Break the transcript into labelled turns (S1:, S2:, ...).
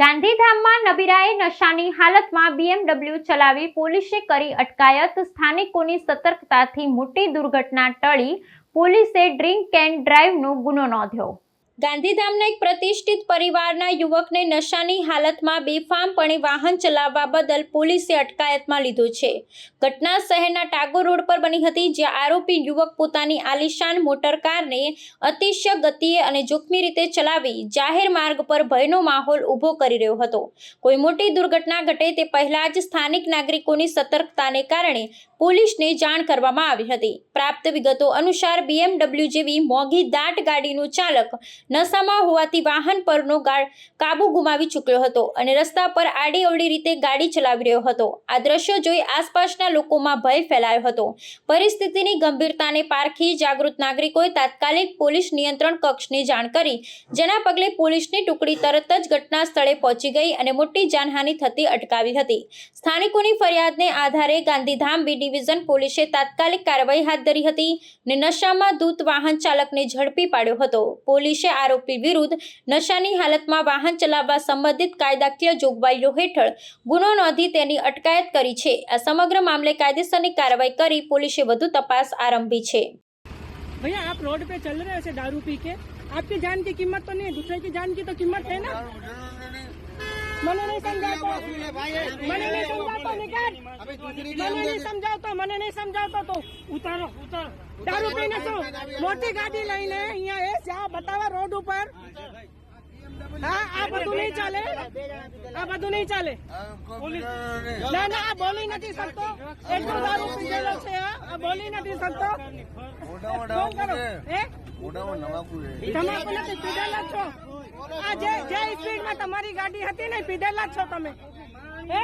S1: ગાંધીધામમાં નબીરાએ નશાની હાલતમાં બીએમડબલ્યુ ચલાવી પોલીસે કરી અટકાયત. સ્થાનિકોની સતર્કતાથી મોટી દુર્ઘટના ટળી. પોલીસે ડ્રિંક એન્ડ ડ્રાઈવનો ગુનો નોંધ્યો. ગાંધીધામના એક પ્રતિષ્ઠિત પરિવારના યુવકને નશાની હાલતમાં બેફામપણે વાહન ચલાવવા બદલ પોલીસે અટકાયતમાં લીધો છે. ઘટના શહેરના ટાગોર રોડ પર બની હતી, જ્યાં આરોપી યુવક પોતાની આલિશાન મોટર કારને અતિશય ગતિએ અને જોખમી રીતે ચલાવી જાહેર માર્ગ પર ભયનો માહોલ ઊભો કરી રહ્યો હતો. કોઈ મોટી દુર્ઘટના ઘટે તે પહેલાં જ સ્થાનિક નાગરિકોની સતર્કતાને કારણે પોલીસને જાણ કરવામાં આવી હતી. પ્રાપ્ત વિગતો અનુસાર બીએમડબલ્યુ જેવી મોંઘી દાટ ગાડીનો ચાલક નશામાં હોવાથી વાહન પરનો કાબુ ગુમાવી ચૂક્યો હતો અને રસ્તા પર આડી અવડી રીતે ગાડી ચલાવી રહ્યો હતો. આ દ્રશ્યો જોઈ આસપાસના લોકોમાં ભય ફેલાયો હતો. પરિસ્થિતિની ગંભીરતાને પારખી જાગૃત નાગરિકોએ તાત્કાલિક પોલીસ નિયંત્રણ કક્ષને જાણ કરી, જેના પગલે પોલીસની ટુકડી તરત જ ઘટના સ્થળે પહોંચી ગઈ અને મોટી જાનહાનિ થતી અટકાવી હતી. સ્થાનિકોની ફરિયાદને આધારે ગાંધીધામ બી ડિવિઝન પોલીસે તાત્કાલિક કાર્યવાહી હાથ ધરી હતી ને નશામાં ધૂત વાહન ચાલકને ઝડપી પાડ્યો હતો. પોલીસે આરોપી વિરુદ્ધ નશાની હાલતમાં વાહન ચલાવવા સંબંધિત કાયદાકીય જોગવાઈઓ હેઠળ ગુનો નોંધી તેની અટકાયત કરી છે આ સમગ્ર મામલે કાયદેસરની કાર્યવાહી કરી પોલીસે વધુ તપાસ આરંભી છે
S2: भैया आप रोड पे चल रहे ऐसे दारू पी के आपकी जान की कीमत तो नहीं है दूसरे की जान की तो कीमत है ना મને નહીં સમજાવતો મને નહીં. સમજાવતો નિકાલ મને નહીં સમજાવતો મને નહીં સમજાવતો તો. ઉતારો ઉતારો. દારૂ પીને શું? મોટી ગાડી લઈને અહીંયા એ જ્યાં બતાવા રોડ ઉપર. હા આ બધું નહીં ચાલે. આ બધું નહીં ચાલે. ના ના આ બોલી નથી શકતો. એટલું દારૂ પીધેલો છે આ બોલી નથી શકતો. ફોન કરો હે તમાકુ છો? આ જે જે સ્પીડમાં તમારી ગાડી હતી ને પીધેલા છો તમે.